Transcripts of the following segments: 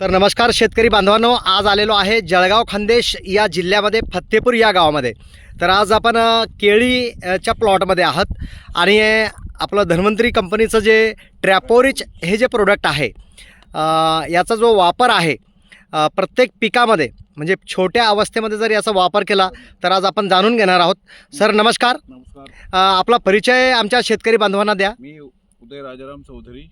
तर नमस्कार शेतकरी बांधवांनो आज आलेलो आहे जळगाव खानदेश या जिल्ह्यामध्ये फत्तेपूर या गावामध्ये. तर आज आपण केळीच्या प्लॉटमध्ये आहात आणि आपलं धन्वंतरी कंपनीचं जे ट्रॅपोरिच हे जे प्रोडक्ट आहे याचा जो वापर आहे प्रत्येक पिकामध्ये म्हणजे छोट्या अवस्थेमध्ये जर याचा वापर केला तर आज आपण जाणून घेणार आहोत. सर नमस्कार. नमस्कार. आपला परिचय आमच्या शेतकरी बांधवांना द्या. मी उदय राजाराम चौधरी.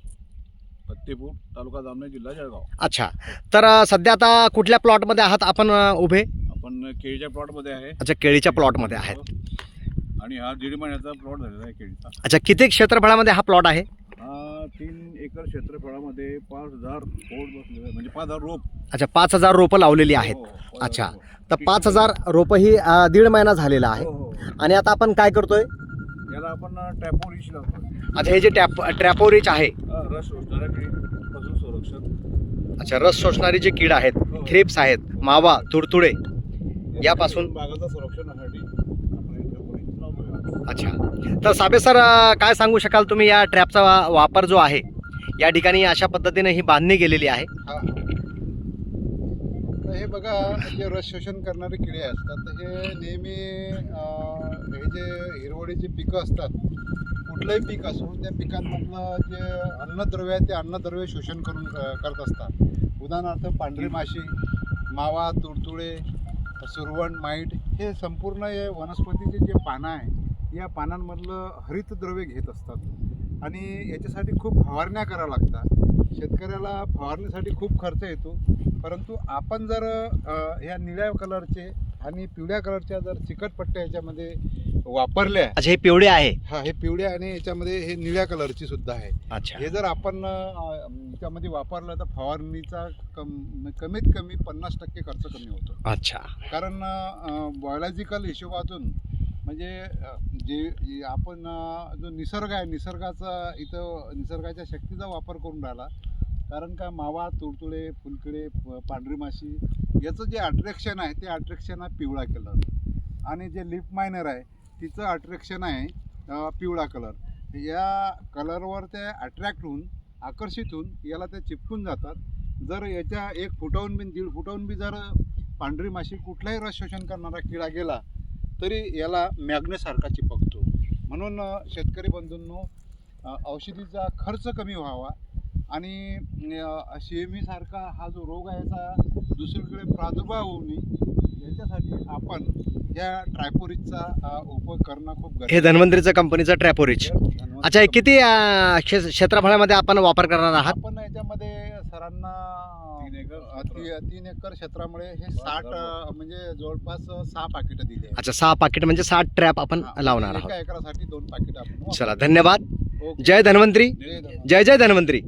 फत्तेपूर तालुका जामनेर जिल्हा जळगाव. अच्छा. तर अ, सध्या आता कुठल्या प्लॉटमध्ये आहात आपण अ, उभे? आपण केळीच्या प्लॉटमध्ये आहे. अच्छा केळीच्या प्लॉटमध्ये आहेत. आणि हा दीड महिन्याचा प्लॉट झालेला आहे केळीचा. अच्छा किती क्षेत्रफळामध्ये हा प्लॉट आहे? हा तीन एकर क्षेत्रफळामध्ये पाच हजार कोड बसलेले आहे. म्हणजे पाच हजार रोप. अच्छा पाच हजार रोपं लावलेली आहेत. हो, हो, अच्छा. हो. तर पाच हजार रोपं ही अ, दीड महिना झालेला आहे. हो, हो. आणि आता आपण काय करतोय? आपण रिच लावतो अच्छा हे जे टॅप ट्रॅपोरिच आहे. हा, रस शोषणाऱ्या किडीपासून संरक्षण. अच्छा रस शोषणारी जे कीड आहेत हो. थ्रिप्स आहेत मावा तुडतुडे यापासून- बागाचा हे. अच्छा. तर साबे सर काय सांगू शकाल तुम्ही? या ट्रॅपचा वापर जो आहे या ठिकाणी अशा पद्धतीने ही बांधणी गेलेली आहे. हा. तर हे बघा जे रस शोषण करणारे किडे असतात तर हे नेहमी हे जे हिरवळीची पिकं असतात कुठलंही पीक असो त्या पिकांमधलं जे अन्नद्रव्य आहे ते अन्नद्रव्य शोषण करून करत असतात. उदाहरणार्थ पांढरी माशी मावा तुडतुळे सुरवण माईट हे संपूर्ण हे वनस्पतीचे जे पानं आहे या पानांमधलं हरितद्रव्य घेत असतात. आणि याच्यासाठी खूप फवारण्या कराव्या लागतात. शेतकऱ्याला फवारणीसाठी खूप खर्च येतो. परंतु आपण जर ह्या निळ्या कलरचे आणि पिवळ्या कलरच्या जर चिकट पट्ट्या याच्यामध्ये वापरल्या. अच्छा हे पिवळे आहे. हा हे पिवळ्या आणि याच्यामध्ये हे निळ्या कलरची सुद्धा आहे. अच्छा. हे जर आपण याच्यामध्ये वापरलं तर फवारणीचा कम कमीत कमी पन्नास टक्के खर्च कमी होतो. अच्छा. कारण बायोलॉजिकल हिशोबातून म्हणजे जे आपण जो निसर्ग आहे निसर्गाचा इथं निसर्गाच्या शक्तीचा वापर करून राहिला. कारण का मावा तुडतुळे फुलकडे प- पांढरी माशी याचं जे अट्रॅक्शन आहे ते अट्रॅक्शन आहे पिवळा कलर आणि जे लिप मायनर आहे तिचं अट्रॅक्शन आहे पिवळा कलर या कलरवर ते अट्रॅक्ट होऊन आकर्षित होऊन याला ते चिपकून जातात. जर याच्या एक फुटाहून बी दीड फुटाहून बी जर पांढरी माशी कुठलाही रस शोषण करणारा किडा गेला तरी याला मॅग्नेसारखा चिपकतो म्हणून शेतकरी बंधूंनो औषधीचा खर्च कमी व्हावा आणि सी सारखा हा जो रोग आहे याचा दुसरीकडे प्रादुर्भाव होऊ नये याच्यासाठी आपण या ट्रायपोरिजचा उपयोग करणं खूप हे धन्वंतरीचं कंपनीचं. धन्यवाद. अच्छा किती क्षेत्रफळामध्ये आपण वापर करणार आहात आपण याच्यामध्ये सरांना तीन एकर अ, ती- तीन एकर क्षेत्रामुळे हे साठ अ, म्हणजे जवळपास सहा पाकिटं दिली आहेत. अच्छा सहा पाकिट म्हणजे साठ ट्रॅप आपण हा, लावणार एका आहोत. एकरासाठी दोन पाकिट आपण चला. धन्यवाद. जय धन्वंतरी. जय जय धन्वंतरी.